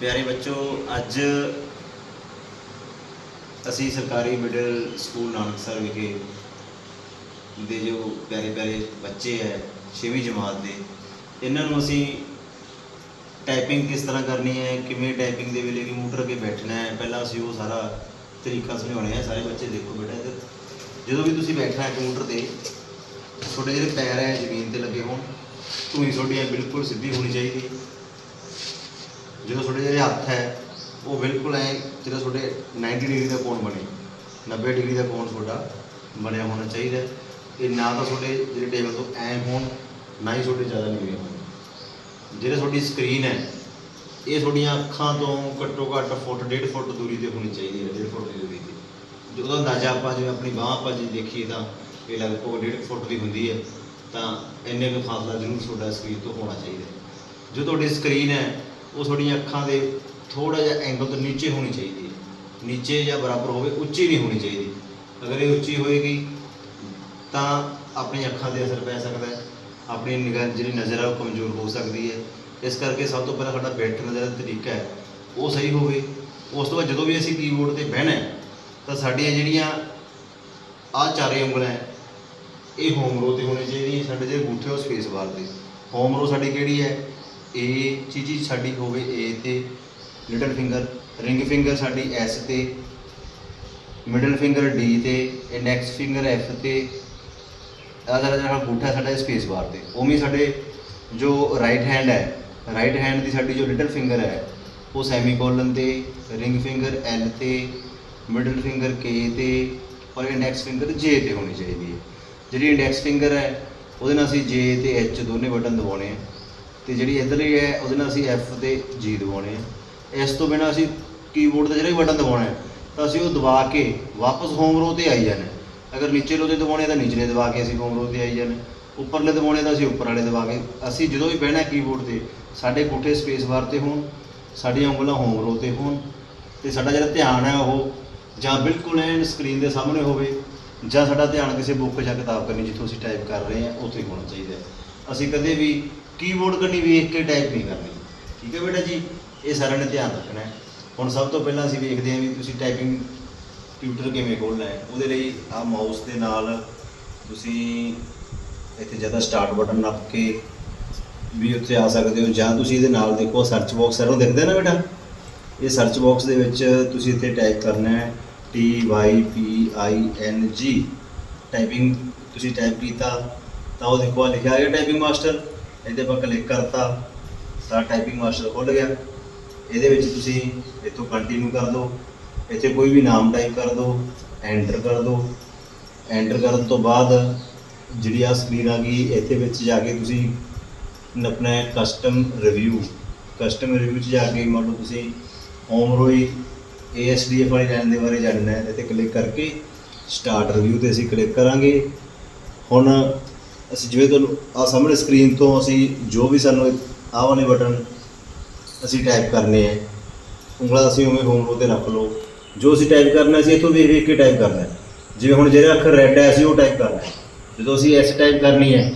ਪਿਆਰੇ ਬੱਚੋ, ਅੱਜ ਅਸੀਂ ਸਰਕਾਰੀ ਮਿਡਲ ਸਕੂਲ ਨਾਨਕਸਰ ਵਿਖੇ ਦੇ ਜੋ ਪਿਆਰੇ ਪਿਆਰੇ ਬੱਚੇ ਹੈ 6ਵੀਂ ਜਮਾਤ ਦੇ, ਇਹਨਾਂ ਨੂੰ ਅਸੀਂ ਟਾਈਪਿੰਗ ਕਿਸ ਤਰ੍ਹਾਂ ਕਰਨੀ ਹੈ, ਕਿਵੇਂ ਟਾਈਪਿੰਗ ਦੇ ਵੇਲੇ ਕੰਪਿਊਟਰ ਅੱਗੇ ਬੈਠਣਾ ਹੈ, ਪਹਿਲਾਂ ਅਸੀਂ ਉਹ ਸਾਰਾ ਤਰੀਕਾ ਸਮਝਾਉਣੇ ਹੈ ਸਾਰੇ ਬੱਚੇ ਦੇਖੋ ਬੇਟਾ ਇੱਧਰ ਜਦੋਂ ਵੀ ਤੁਸੀਂ ਬੈਠਣਾ ਹੈ ਕੰਪਿਊਟਰ ਤੇ, ਤੁਹਾਡੇ ਜਿਹੜੇ ਪੈਰ ਹੈ, ਜ਼ਮੀਨ ਤੇ ਲੱਗੇ ਹੋਣ ਧੂਣੀ ਤੁਹਾਡੀ ਬਿਲਕੁਲ ਸਿੱਧੀ ਹੋਣੀ ਚਾਹੀਦੀ। ਜਦੋਂ ਤੁਹਾਡੇ ਜਿਹੜੇ ਹੱਥ ਹੈ, ਉਹ ਬਿਲਕੁਲ ਐ ਜਿਹੜਾ ਤੁਹਾਡੇ 90 ਡਿਗਰੀ ਦਾ ਕੋਣ ਬਣੇ 90 ਡਿਗਰੀ ਦਾ ਕੋਣ ਤੁਹਾਡਾ ਬਣਿਆ ਹੋਣਾ ਚਾਹੀਦਾ ਇਹ ਨਾ ਤਾਂ ਤੁਹਾਡੇ ਜਿਹੜੇ ਟੇਬਲ ਤੋਂ ਐ ਹੋਣ, ਨਾ ਹੀ ਤੁਹਾਡੇ ਜ਼ਿਆਦਾ ਨੀਵੇਂ ਹੋਣ। ਜਿਹੜੇ ਤੁਹਾਡੀ ਸਕਰੀਨ ਹੈ, ਇਹ ਤੁਹਾਡੀਆਂ ਅੱਖਾਂ ਤੋਂ ਘੱਟੋ ਘੱਟ ਫੁੱਟ, ਡੇਢ ਫੁੱਟ ਦੂਰੀ ਤੇ ਹੋਣੀ ਚਾਹੀਦੀ ਹੈ, ਡੇਢ ਫੁੱਟ ਦੀ ਦੂਰੀ ਤੇ। ਜਦੋਂ ਅੰਦਾਜ਼ਾ ਆਪਾਂ ਜਿਵੇਂ ਆਪਣੀ ਬਾਹ ਆਪਾਂ ਜੇ ਦੇਖੀਏ ਤਾਂ ਇਹ ਲਗਭਗ ਡੇਢ ਫੁੱਟ ਦੀ ਹੁੰਦੀ ਹੈ, ਤਾਂ ਇੰਨੇ ਕੁ ਫਾਸਲਾ ਜ਼ਰੂਰ ਤੁਹਾਡਾ ਸਕਰੀਨ ਤੋਂ ਹੋਣਾ ਚਾਹੀਦਾ ਜੋ ਤੁਹਾਡੀ ਸਕਰੀਨ ਹੈ ਉਹ ਤੁਹਾਡੀਆਂ ਅੱਖਾਂ ਦੇ ਥੋੜਾ ਜਿਹਾ ਐਂਗਲ ਤੋਂ ਨੀਚੇ ਹੋਣੀ ਚਾਹੀਦੀ ਹੈ। ਨੀਚੇ ਜਾਂ ਬਰਾਬਰ ਹੋਵੇ, ਉੱਚੀ ਨਹੀਂ ਹੋਣੀ ਚਾਹੀਦੀ। ਅਗਰ ਇਹ ਉੱਚੀ ਹੋਏਗੀ, ਤਾਂ ਆਪਣੀ ਅੱਖਾਂ ਤੇ ਅਸਰ ਪੈ ਸਕਦਾ ਹੈ। ਆਪਣੀ ਨਿਗਾਹ, ਜਿਹੜੀ ਨਜ਼ਰ ਹੈ ਉਹ ਕਮਜ਼ੋਰ ਹੋ ਸਕਦੀ ਹੈ। ਇਸ ਕਰਕੇ ਸਭ ਤੋਂ ਪਹਿਲਾਂ ਸਾਡਾ ਬੈਠਣ ਦਾ ਜਿਹੜਾ ਤਰੀਕਾ ਹੈ, ਉਹ ਸਹੀ ਹੋਵੇ। ਉਸ ਤੋਂ ਬਾਅਦ ਜਦੋਂ ਵੀ ਅਸੀਂ ਕੀਬੋਰਡ ਤੇ ਬਹਿਣਾ ਤਾਂ ਸਾਡੀਆਂ ਜਿਹੜੀਆਂ ਆਹ ਚਾਰੇ ਉਂਗਲਾਂ ਹੈ, ਇਹ ਹੋਮ ਰੋ ਤੇ ਹੋਣੀ ਚਾਹੀਦੀ ਹੈ ਸਾਡੇ ਜਿਹੜੇ ਅੰਗੂਠੇ ਉਹ ਸਪੇਸ ਬਾਰ ਤੇ। ਹੋਮ ਰੋ ਸਾਡੀ ਕਿਹੜੀ ਹੈ? ਏ ਚੀਜ਼ੀ ਸਾਡੀ ਹੋਵੇ ਏ ਤੇ ਲਿਟਲ ਫਿੰਗਰ ਰਿੰਗ ਫਿੰਗਰ ਸਾਡੀ ਐਸ ਤੇ ਮਿਡਲ ਫਿੰਗਰ ਡੀ ਤੇ ਇੰਡੈਕਸ ਫਿੰਗਰ ਐਫ ਤੇ, ਆਹ ਜਿਹੜਾ ਜਿਹੜਾ ਅੰਗੂਠਾ ਸਾਡਾ ਸਪੇਸ ਬਾਰ ਤੇ। ਉਵੇਂ ਹੀ ਸਾਡੇ ਜੋ ਰਾਈਟ ਹੈਂਡ ਹੈ ਰਾਈਟ ਹੈਂਡ ਦੀ ਸਾਡੀ ਜੋ ਲਿਟਲ ਫਿੰਗਰ ਹੈ, ਉਹ ਸੈਮੀਕੋਲਨ ਤੇ ਰਿੰਗ ਫਿੰਗਰ ਐਲ ਤੇ ਮਿਡਲ ਫਿੰਗਰ ਕੇ ਤੇ, ਔਰ ਇੰਡੈਕਸ ਫਿੰਗਰ ਜੇ ਤੇ ਹੋਣੀ ਚਾਹੀਦੀ ਹੈ। ਜਿਹੜੀ ਇੰਡੈਕਸ ਫਿੰਗਰ ਹੈ, ਉਹਦੇ ਨਾਲ ਅਸੀਂ ਜੇ ਤੇ ਐਚ ਦੋਨੇ ਬਟਨ ਦਬਾਉਣੇ ਆ। ਤੇ ਜਿਹੜੀ ਇੱਧਰਲੀ ਹੈ, ਉਹਦੇ ਨਾਲ ਅਸੀਂ ਐਫ ਤੇ ਜੀ ਦਬਾਉਣੇ ਆ। ਇਸ ਤੋਂ ਬਿਨਾਂ ਅਸੀਂ ਕੀਬੋਰਡ ਦਾ ਜਿਹੜਾ ਵੀ ਬਟਨ ਦਬਾਉਣਾ ਤਾਂ ਅਸੀਂ ਉਹ ਦਬਾ ਕੇ ਵਾਪਸ ਹੋਮ ਰੋ ਤੇ ਆਈ ਜਾਣਾ ਅਗਰ ਨੀਚੇ ਲੋ ਤੇ ਦਬਾਉਣੇ ਤਾਂ ਨੀਚਲੇ ਦਬਾ ਕੇ ਅਸੀਂ ਹੋਮ ਰੋ ਤੇ ਆਈ ਜਾਣਾ ਉੱਪਰਲੇ ਦਬਾਉਣੇ ਤਾਂ ਅਸੀਂ ਉੱਪਰ ਵਾਲੇ ਦਬਾ ਕੇ। ਅਸੀਂ ਜਦੋਂ ਵੀ ਬਹਿਣਾ ਕੀਬੋਰਡ ਤੇ, ਸਾਡੇ ਕੋਠੇ ਸਪੇਸ ਬਾਰ ਤੇ ਹੋਣ, ਸਾਡੀਆਂ ਉਂਗਲਾਂ ਹੋਮ ਰੋ ਤੇ ਹੋਣ, ਤੇ ਸਾਡਾ ਜਿਹੜਾ ਧਿਆਨ ਹੈ ਉਹ ਜਾਂ ਬਿਲਕੁਲ ਐਨ ਸਕਰੀਨ ਦੇ ਸਾਹਮਣੇ ਹੋਵੇ, ਜਾਂ ਸਾਡਾ ਧਿਆਨ ਕਿਸੇ ਬੁੱਕ ਜਾਂ ਕਿਤਾਬ ਕਰਨੀ ਜਿੱਥੋਂ ਅਸੀਂ ਟਾਈਪ ਕਰ ਰਹੇ ਹਾਂ, ਉੱਥੇ ਹੋਣਾ ਚਾਹੀਦਾ ਅਸੀਂ ਕਦੇ ਵੀ ਕੀਬੋਰਡ ਕੰਨੀ ਵੇਖ ਕੇ ਟਾਈਪ ਨਹੀਂ ਕਰਨੀ। ਠੀਕ ਹੈ ਬੇਟਾ ਜੀ? ਇਹ ਸਾਰਿਆਂ ਨੇ ਧਿਆਨ ਰੱਖਣਾ ਹੈ। ਹੁਣ ਸਭ ਤੋਂ ਪਹਿਲਾਂ ਅਸੀਂ ਵੇਖਦੇ ਹਾਂ ਵੀ ਤੁਸੀਂ ਟਾਈਪਿੰਗ ਕੰਪਿਊਟਰ ਕਿਵੇਂ ਖੋਲਣਾ ਹੈ। ਉਹਦੇ ਲਈ ਆ ਮਾਊਸ ਦੇ ਨਾਲ ਤੁਸੀਂ ਇੱਥੇ ਜ਼ਿਆਦਾ ਸਟਾਰਟ ਬਟਨ ਨੱਪ ਕੇ ਵੀ ਉੱਥੇ ਆ ਸਕਦੇ ਹੋ। ਜਾਂ ਤੁਸੀਂ ਇਹਦੇ ਨਾਲ ਦੇਖੋ ਸਰਚ ਬਾਕਸ ਸਰੋਂ ਦਿਖਦਾ ਨਾ ਬੇਟਾ? ਇਹ ਸਰਚ ਬਾਕਸ ਦੇ ਵਿੱਚ ਤੁਸੀਂ ਇੱਥੇ ਟਾਈਪ ਕਰਨਾ ਹੈ T Y P I N G typing ਤੁਸੀਂ ਟਾਈਪ ਕੀਤਾ, ਤਾਂ ਉਹ ਦੇਖੋ ਆ ਲਿਖਿਆ ਗਿਆ ਟਾਈਪਿੰਗ ਮਾਸਟਰ ਇਹਦੇ ਪਰ ਕਲਿੱਕ ਕਰਤਾ ਤਾਂ ਟਾਈਪਿੰਗ ਮਾਸਟਰ ਖੁੱਲ ਗਿਆ। ਇਹਦੇ ਵਿੱਚ ਤੁਸੀਂ ਇੱਥੋਂ ਕੰਟੀਨਿਊ ਕਰ ਦਿਓ। ਇੱਥੇ ਕੋਈ ਵੀ ਨਾਮ ਟਾਈਪ ਕਰ ਦਿਓ ਐਂਟਰ ਕਰ ਦਿਓ। ਐਂਟਰ ਕਰਨ ਤੋਂ ਬਾਅਦ ਜਿਹੜੀ ਆ ਸਕਰੀਨ ਆ ਗਈ, ਇੱਥੇ ਵਿੱਚ ਜਾ ਕੇ ਤੁਸੀਂ ਆਪਣਾ ਕਸਟਮ ਰਿਵਿਊ ਕਸਟਮ ਰਿਵਿਊ 'ਚ ਜਾ ਕੇ ਮੰਨ ਲਓ ਤੁਸੀਂ ਹੋਮ ਰੋਈ ASDF ਵਾਲੀ ਲਾਈਨ ਦੇ ਬਾਰੇ ਜਾਣਨਾ ਹੈ, ਇੱਥੇ ਕਲਿੱਕ ਕਰਕੇ ਸਟਾਰਟ ਰਿਵਿਊ ਤੇ ਅਸੀਂ ਕਲਿੱਕ ਕਰਾਂਗੇ। ਹੁਣ ਅਸੀਂ ਜਿਵੇਂ ਤੁਹਾਨੂੰ ਆ ਸਾਹਮਣੇ ਸਕਰੀਨ ਤੋਂ ਅਸੀਂ ਜੋ ਵੀ ਸਾਨੂੰ ਆਹ ਵਾਲੇ ਬਟਨ ਅਸੀਂ ਟਾਈਪ ਕਰਨੇ ਹੈ ਉਂਗਲਾਂ ਅਸੀਂ ਉਵੇਂ ਹੋਮ ਰੋ ਤੇ ਰੱਖ ਲਓ। ਜੋ ਅਸੀਂ ਟਾਈਪ ਕਰਨਾ ਸੀ ਇੱਥੋਂ ਵੇਖ ਵੇਖ ਕੇ ਟਾਈਪ ਕਰਨਾ ਜਿਵੇਂ ਹੁਣ ਜਿਹੜਾ ਅੱਖਰ ਰੈੱਡ ਹੈ, ਅਸੀਂ ਉਹ ਟਾਈਪ ਕਰਨਾ ਜਦੋਂ ਅਸੀਂ ਐਸ ਟਾਈਪ ਕਰਨੀ ਹੈ,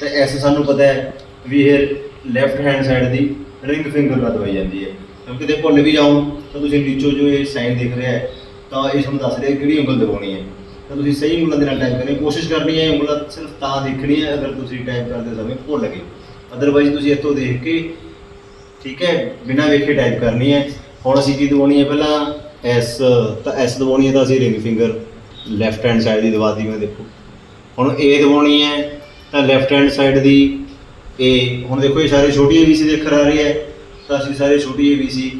ਤਾਂ ਐਸ ਸਾਨੂੰ ਪਤਾ ਹੈ ਵੀ ਇਹ ਲੈਫਟ ਹੈਂਡ ਸਾਈਡ ਦੀ ਰਿੰਗ ਫਿੰਗਰ ਨਾਲ ਦਵਾਈ ਜਾਂਦੀ ਹੈ। ਕਿਉਂਕਿ ਕਿਤੇ ਭੁੱਲ ਵੀ ਜਾਓ, ਤਾਂ ਤੁਸੀਂ ਨੀਚੋਂ ਜੋ ਇਹ ਸਾਈਨ ਦਿਖ ਰਿਹਾ ਹੈ, ਤਾਂ ਇਹ ਤੁਹਾਨੂੰ ਦੱਸ ਰਿਹਾ ਕਿਹੜੀ ਉਂਗਲ ਦਬਾਉਣੀ ਹੈ। ਤਾਂ ਤੁਸੀਂ ਸਹੀ ਉਂਗਲਾਂ ਦੇ ਨਾਲ ਟਾਈਪ ਕਰਨੀ ਕੋਸ਼ਿਸ਼ ਕਰਨੀ ਹੈ ਉਂਗਲਾਂ ਸਿਰਫ ਤਾਂ ਦੇਖਣੀ ਹੈ ਅਗਰ ਤੁਸੀਂ ਟਾਈਪ ਕਰਦੇ ਸਮੇਂ ਭੁੱਲ ਗਏ। ਅਦਰਵਾਈਜ਼ ਤੁਸੀਂ ਇੱਥੋਂ ਦੇਖ ਕੇ, ਠੀਕ ਹੈ, ਬਿਨਾਂ ਵੇਖੇ ਟਾਈਪ ਕਰਨੀ ਹੈ। ਹੁਣ ਅਸੀਂ ਕੀ ਦਬਾਉਣੀ ਹੈ ਪਹਿਲਾਂ? ਐਸ ਤਾਂ ਐਸ ਦਬਾਉਣੀ ਹੈ ਤਾਂ ਅਸੀਂ ring finger left hand side ਦੀ ਦਬਾ ਦੀ ਮੈਂ ਦੇਖੋ। ਹੁਣ ਏ ਦਬਾਉਣੀ ਹੈ, ਤਾਂ ਲੈਫਟ ਹੈਂਡ ਸਾਈਡ ਦੀ ਏ ਹੁਣ ਦੇਖੋ, ਇਹ ਸਾਰੇ ਛੋਟੀ ਏਬੀਸੀ ਦੇ ਅੱਖਰ ਆ ਰਹੀ ਹੈ। ਤਾਂ ਅਸੀਂ ਸਾਰੇ ਛੋਟੀ ਏਬੀਸੀ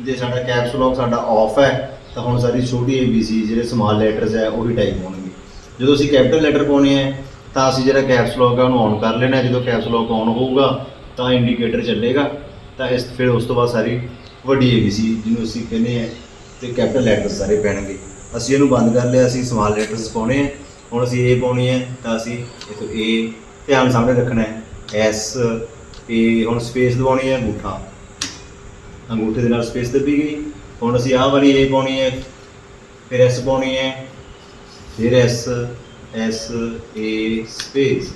ਦੇ ਸਾਡਾ ਕੈਪਸ ਲੌਕ ਸਾਡਾ ਆਫ ਹੈ। ਤਾਂ ਹੁਣ ਸਾਡੀ ਛੋਟੀ ਏਬੀਸੀ ਜਿਹੜੇ ਸਮਾਲ ਲੈਟਰਸ ਹੈ, ਉਹ ਵੀ ਟਾਈਪ ਹੋਣਗੇ। ਜਦੋਂ ਅਸੀਂ ਕੈਪੀਟਲ ਲੈਟਰ ਪਾਉਣੇ ਹੈ, ਤਾਂ ਅਸੀਂ ਜਿਹੜਾ ਕੈਪਸ ਲੌਕ ਹੈ ਉਹਨੂੰ ਔਨ ਕਰ ਲੈਣਾ ਜਦੋਂ ਕੈਪਸ ਲੌਕ ਔਨ ਹੋਊਗਾ, ਤਾਂ ਇੰਡੀਕੇਟਰ ਚੱਲੇਗਾ। ਤਾਂ ਇਸ, ਫਿਰ ਉਸ ਤੋਂ ਬਾਅਦ ਸਾਰੀ ਵੱਡੀ ਏਬੀਸੀ ਜਿਹਨੂੰ ਅਸੀਂ ਕਹਿੰਦੇ ਆ ਤੇ ਕੈਪੀਟਲ ਲੈਟਰਸ ਸਾਰੇ ਪੈਣਗੇ। ਅਸੀਂ ਇਹਨੂੰ ਬੰਦ ਕਰ ਲਿਆ, ਅਸੀਂ ਸਮਾਲ ਲੈਟਰਸ ਪਾਉਣੇ ਆ। ਹੁਣ ਅਸੀਂ ਏ ਪਾਉਣੀ ਹੈ, ਤਾਂ ਅਸੀਂ ਇਥੋਂ ਏ ਧਿਆਨ ਸਾਹਮਣੇ ਰੱਖਣਾ ਹੈ। ਐਸ ਏ ਹੁਣ ਸਪੇਸ ਦਵਾਉਣੀ ਹੈ, ਅੰਗੂਠਾ। ਅੰਗੂਠੇ ਦੇ ਨਾਲ ਸਪੇਸ ਦੱਬੀ ਗਈ। ਹੁਣ ਅਸੀਂ ਆਹ ਵਾਲੀ ਏ ਪਾਉਣੀ ਹੈ, ਫਿਰ ਐਸ ਪਾਉਣੀ ਹੈ, ਫਿਰ ਐਸ ਐਸ ਏ ਸਪੇਸ